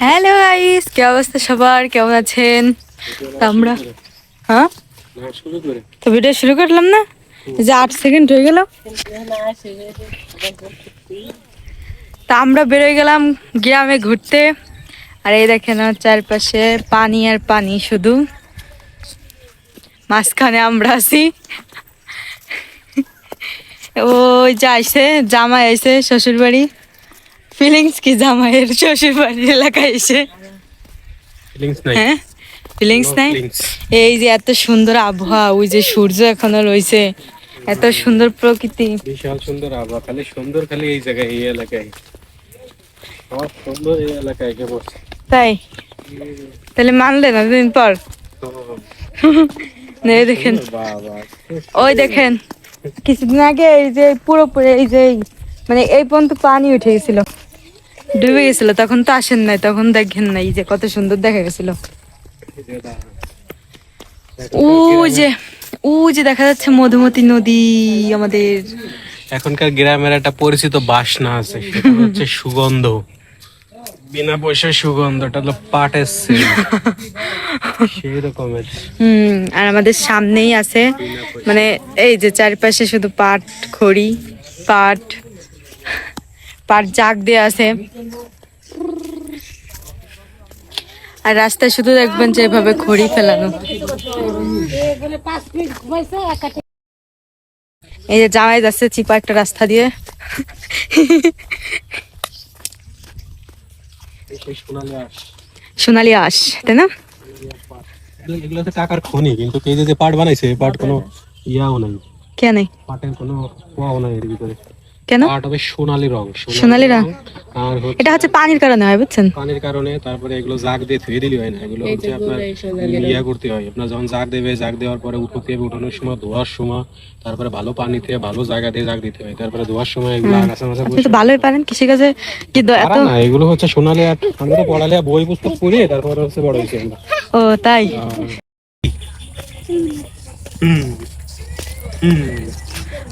Hello guys কি অবস্থা সবার? কেমন আছেন? আমরা হ্যাঁ? করে। তো ভিডিও শুরু করলাম না? যে আট সেকেন্ড হয়ে গেল। তা আমরা বেরোয় গেলাম গ্রামে ঘুরতে। আর এই দেখেন চারপাশে পানি আর পানি শুধু। মাঝখানে আমরা আছি। ওই যে আইসে জামাই আইসে শ্বশুর বাড়ি ফিলিংস কি জামাইয়ের শ্বশুর বাড়ির এলাকায় এসে ফিলিংস নাই হ্যাঁ ফিলিংস নাই এই যে এত সুন্দর আবহাওয়া ওই যে সূর্য এখনও রয়েছে এত সুন্দর প্রকৃতি বিশাল সুন্দর আবহাওয়া খালি সুন্দর খালি এই জায়গায় এই এলাকায় সব সুন্দর এই এলাকায় কেবল তাই তাহলে মানলে না দুদিন পর এই দেখেন ওই দেখেন কিছুদিন আগে এই যে পুরোপুরি এই যে মানে এই পর্যন্ত পানি উঠে গেছিল ডুবে গেছিল তখন তো আসেন নাই তখন দেখেন নাই যে কত সুন্দর দেখা গেছিল। ও যে ও যে দেখা যাচ্ছে মধুমতি নদী আমাদের। এখনকার গ্রামের একটা পরিচিত বাসনা আছে সেটা হচ্ছে সুগন্ধ। বিনা পয়সার সুগন্ধটা হলো পাটের সেই রকমের হুম আর আমাদের সামনেই আছে মানে এই যে চারপাশে শুধু পাট খড়ি পাট। পাট জাগ দিয়ে আছে। আর রাস্তায় শুধু দেখবেন যে এভাবে খড়ি ফেলানো। এই যে জামাই যাচ্ছে চিপা একটা রাস্তা দিয়ে। সোনালি আস তাই না? এগুলো- এগুলো তো টাকার খনি কিন্তু এই যে যে পাট বানাইছে পাট কোনো ইয়াও নাই। কেন পাটের কোনো পোয়াও নাই এর ভিতরে। কেন? পাট হবে সোনালি রং সোনালি রং? আর হচ্ছে এটা হচ্ছে পানির কারণে হয় বুঝছেন? পানির কারণে তারপরে এগুলো জাগ দিয়ে ধুয়ে দিলি হয় না এগুলো হচ্ছে আপনার ইয়া করতে হয়। আপনার যখন জাগ দেবে জাগ দেওয়ার পরে উঠতে হবে উঠানোর সময় ধোয়ার সময় তারপরে ভালো পানিতে ভালো জায়গা দিয়ে জাগ দিতে হয়। তারপরে ধোয়ার সময় এগুলো আগাছা মাছা তো ভালোই পারেন কৃষিকাজে কি দ- এত না এগুলো হচ্ছে সোনালি আর আমরা তো পড়ালে বই পুস্তক পড়ে তারপরে হচ্ছে বড় হয়েছে ও তাই? হুম। হুম।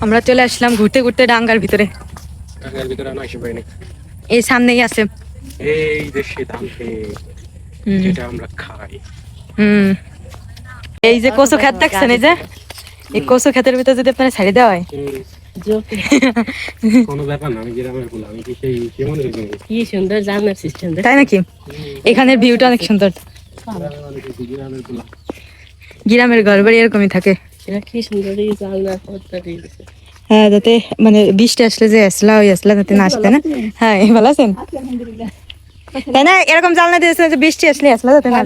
আমরা চলে আসলাম ঘুরতে ঘুরতে ডাঙ্গার ভিতরে। টাকার ভিতরে আনা আসে পাইনি এই সামনেই আছে। এই দেশে ধানকে যেটা আমরা খাই। হুম। এই যে কচু ক্ষেত দেখছেন এই যে? এই কচু ক্ষেতের ভিতরে যদি আপনার ছাড়ি দেওয়া হয়। কোনো ব্যাপার না আমি গ্রামের বলে আমি কি সেই কেমন হয়েছে কি সুন্দর জানার তাই নাকি? এখানের ভিউটা অনেক সুন্দর। গ্রামের ঘর বাড়ি এরকমই থাকে। হ্যাঁ যাতে মানে বৃষ্টি আসলে যে আসলা, ওই আসলা যাতে না আসতে না। হ্যাঁ ভালো আছেন? তাই না? এরকম জানলা দিয়েছে যে বৃষ্টি আসলে আসলা যাতে না।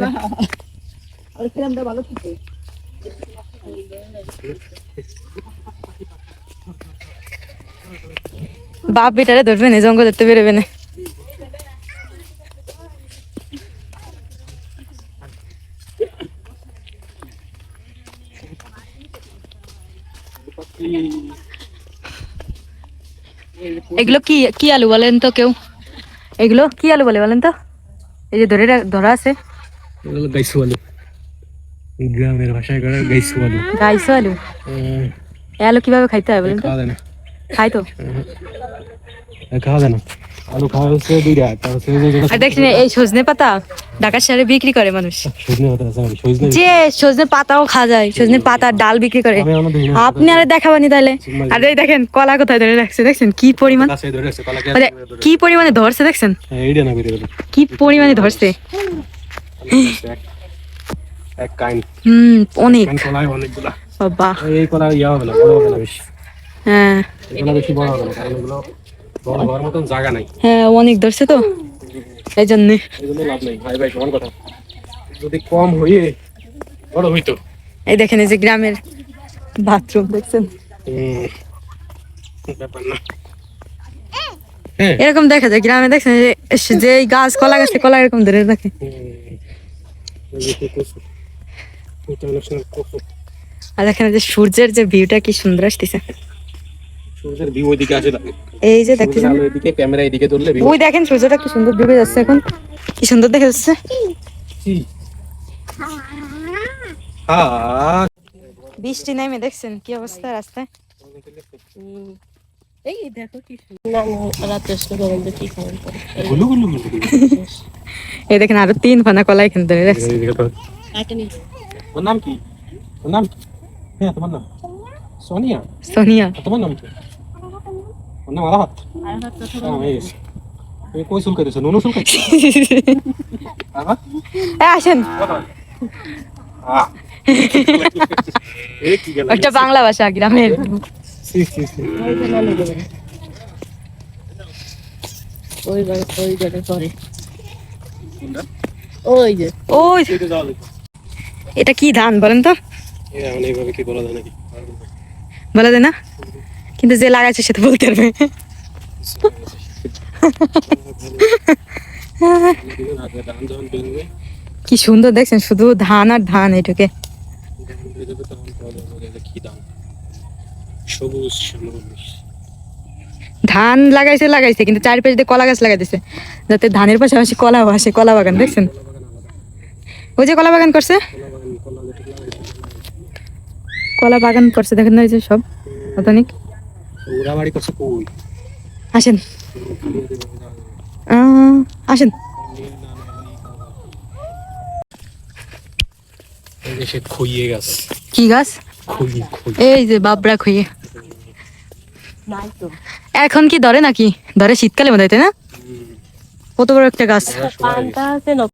বাপ বেটারে ধরবে না জঙ্গল ধরতে বেরোবে না। এগুলো কি কি আলু বলেন তো কেউ? এগুলো কি আলু বলে বলেন তো? এই যে ধরে ধরা আছে। এগুলো গাইসু আলু। গ্রামের ভাষায় গাইসু আলু। গাইসু আলু। এ আলু কীভাবে খাইতে হয় বলেন তো? খাই তো। খাওয়া যায় না। আলু খাওয়া হচ্ছে দুইটা আর দেখছেন এই সজনে পাতা ঢাকার শহরে বিক্রি করে মানুষ। যে সজনে পাতাও খাওয়া যায় সজনে পাতার ডাল বিক্রি করে। আপনি আরে দেখাবানি তাহলে। আর এই দেখেন কলা কোথায় ধরে রাখছে দেখছেন? কি পরিমাণ? মানে কি পরিমাণে ধরছে দেখছেন? গেল কি পরিমাণে ধরছে? হুম অনেক। বাবা। এই কলা ইয়া হবে না হ্যাঁ। এগুলো বেশি বড় হবে না কারণ এগুলো বড় হওয়ার মতন জায়গা নাই। হ্যাঁ অনেক ধরছে তো। এই জন্যে এগুলো লাভ নাই। ভাই ভাই সমান কথা। যদি কম হয়ে বড় হইতো। এই দেখেন এই যে গ্রামের বাথরুম দেখছেন? ব্যাপার না। হ্যাঁ। এরকম দেখা যায় গ্রামে দেখছেন যে গাছ কলা গাছে কলা এরকম ধরে রাখে। আর দেখেন যে সূর্যের যে ভিউটা কি সুন্দর আসতেছে। ভিউ ওইদিকে আছে এই যে দেখতেছেন এদিকে ক্যামেরা এদিকে ধরলে ওই দেখেন সূর্যটা কি সুন্দর ডুবে যাচ্ছে এখন। কি সুন্দর দেখা যাচ্ছে। হ্যাঁ বৃষ্টি নেমে দেখছেন কি অবস্থা রাস্তায়? এই দেখো কি এই দেখেন আরও তিন ফানা কলা এখান নাম কি? নাম হ্যাঁ তোমার নাম? সোনিয়া। সোনিয়া। তোমার নাম কি? হাত তুমি কই চুল কাটিছো নুনু চুল কাটিছো আসেন গেল একটা বাংলা ভাষা গ্রামের এটা কি ধান বলেন তো বলা যায় না কিন্তু যে লাগাইছে সেটা বলতে পারবে। কি সুন্দর দেখছেন, শুধু ধান আর ধান এটাকে। ধান লাগাইছে লাগাইছে, কিন্তু চারিপাশে দিয়ে কলা গাছ লাগাই দিছে যাতে ধানের পাশাপাশি কলা আসে কলা বাগান, দেখছেন? ওই যে কলা বাগান করছে? কলা বাগান করছে, দেখেন না ওই যে সব অতনিক ওরা বাড়ি করছে কই আসেন আসেন এই যে সে খইয়ে গাছ কি গাছ এই যে বাবরা তো এখন কি ধরে নাকি? ধরে শীতকালে বোধ হয় তাই না? কত বড় একটা গাছ? পানটা আছে না